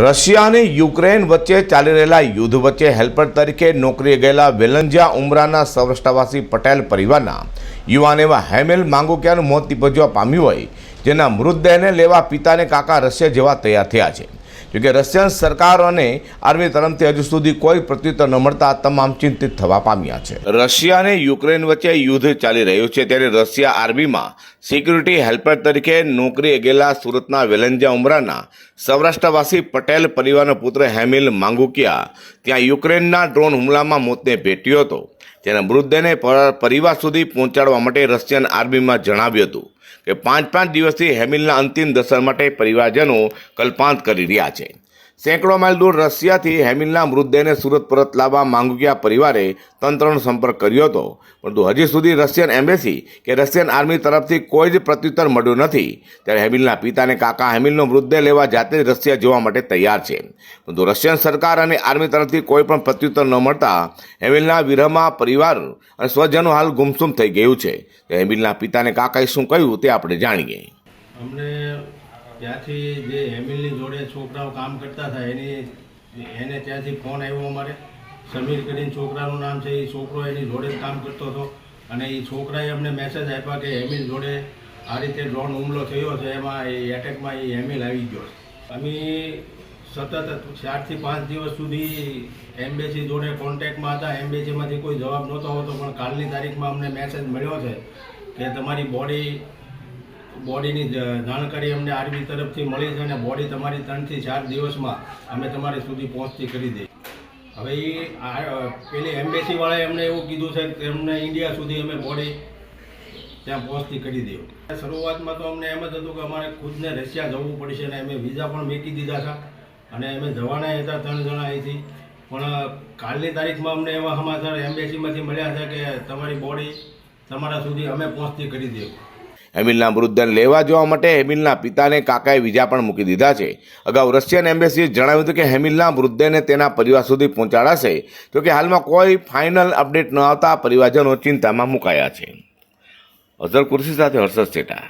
Russia અને Ukraine વચ્ચે ચાલી રહેલા યુદ્ધ વચ્ચે હેલ્પર તરીકે નોકરીએ ગયેલા વેલંજિયા ઉમરાના સૌરાષ્ટ્રવાસી પટેલ પરિવારના યુવાન એવા હેમેલ માંગોકિયાનું મોત નિપજવા પામ્યું હોય, જેના મૃતદેહને લેવા પિતાને કાકા રશિયા જેવા તૈયાર થયા છે. જોકે રશિયન સરકાર અને આર્મી તરફથી હજુ સુધી કોઈ પ્રત્યુત્તર ન મળતા તમામ ચિંતિત થવા પામ્યા છે. રશિયા અને યુક્રેન વચ્ચે યુદ્ધ ચાલી રહ્યું છે ત્યારે રશિયા આર્મીમાં સિક્યુરિટી હેલ્પર તરીકે નોકરી ગયેલા સુરતના વેલંજા ઉમરાના સૌરાષ્ટ્રવાસી પટેલ પરિવારનો પુત્ર હેમિલ માંગુકિયા, ત્યાં યુક્રેનના ડ્રોન હુમલામાં મોતને ભેટ્યો હતો. તેના મૃતદેહને પરિવાર સુધી પહોંચાડવા માટે રશિયન આર્મીમાં જણાવ્યું હતું કે પાંચ પાંચ દિવસથી હેમિલના અંતિમ દર્શન માટે પરિવારજનો કલ્પાંત કરી રહ્યા છે. સેંકડો માઇલ દૂર રશિયાથી હેમિલના મૃતદેહને સુરત પરત લાવવા માંગુકિયા પરિવારે તંત્રનો સંપર્ક કર્યો હતો. પરંતુ હજી સુધી રશિયન એમ્બેસી કે રશિયન આર્મી તરફથી કોઈ જ પ્રત્યુત્તર મળ્યું નથી. ત્યારે હેમિલના પિતાને કાકા હેમિલનો મૃતદેહ લેવા જાતે જ રશિયા જોવા માટે તૈયાર છે. પરંતુ રશિયન સરકાર અને આર્મી તરફથી કોઈ પણ પ્રત્યુત્તર ન મળતા હેમિલના વિરહમાં પરિવાર અને સ્વજનો હાલ ગુમસુમ થઈ ગયું છે. હેમિલના પિતાને કાકાએ શું કહ્યું તે આપણે જાણીએ. અમને ત્યાંથી જે હેમિલની જોડે છોકરાઓ કામ કરતા હતા, એની એને ત્યાંથી ફોન આવ્યો અમારે. સમીર કરીને છોકરાનું નામ છે, એ છોકરો એની જોડે જ કામ કરતો હતો. અને એ છોકરાએ અમને મેસેજ આપ્યા કે હેમિલ જોડે આ રીતે ડ્રોન હુમલો થયો છે, એમાં એ એટેકમાં એ હેમિલ આવી ગયો અમે સતત ચારથી પાંચ દિવસ સુધી એમ્બેસી જોડે કોન્ટેક્ટમાં હતા. એમ્બેસીમાંથી કોઈ જવાબ નહોતો આવતો, પણ કાલની તારીખમાં અમને મેસેજ મળ્યો છે કે તમારી બોડી બોડીની જાણકારી અમને આર્મી તરફથી મળી છે અને બોડી તમારી ત્રણથી ચાર દિવસમાં અમે તમારી સુધી પહોંચતી કરી દઈ હવે એ પેલી એમ્બેસીવાળાએ અમને એવું કીધું છે કે અમને ઇન્ડિયા સુધી અમે બોડી ત્યાં પહોંચતી કરી દઈએ. શરૂઆતમાં તો અમને એમ જ હતું કે અમારે ખુદને રશિયા જવું પડશે અને અમે વિઝા પણ મેકી દીધા હતા અને અમે જવાના હતા ત્રણ જણા અહીંથી. પણ કાલની તારીખમાં અમને એવા સમાચાર એમ્બેસીમાંથી મળ્યા છે કે તમારી બોડી તમારા સુધી અમે પહોંચતી કરી દઈએ. હેમિલના મૃતદેહ લેવા જવા માટે હેમિલના પિતાને કાકાએ વિઝા પણ મૂકી દીધા છે. અગાઉ રશિયન એમ્બેસીએ જણાવ્યું હતું કે હેમિલના મૃતદેહને તેના પરિવાર સુધી પહોંચાડાશે. જો કે હાલમાં કોઈ ફાઇનલ અપડેટ ન આવતા પરિવારજનો ચિંતામાં મુકાયા છે. અઝર કુર્સી સાથે હર્ષદ સેટા.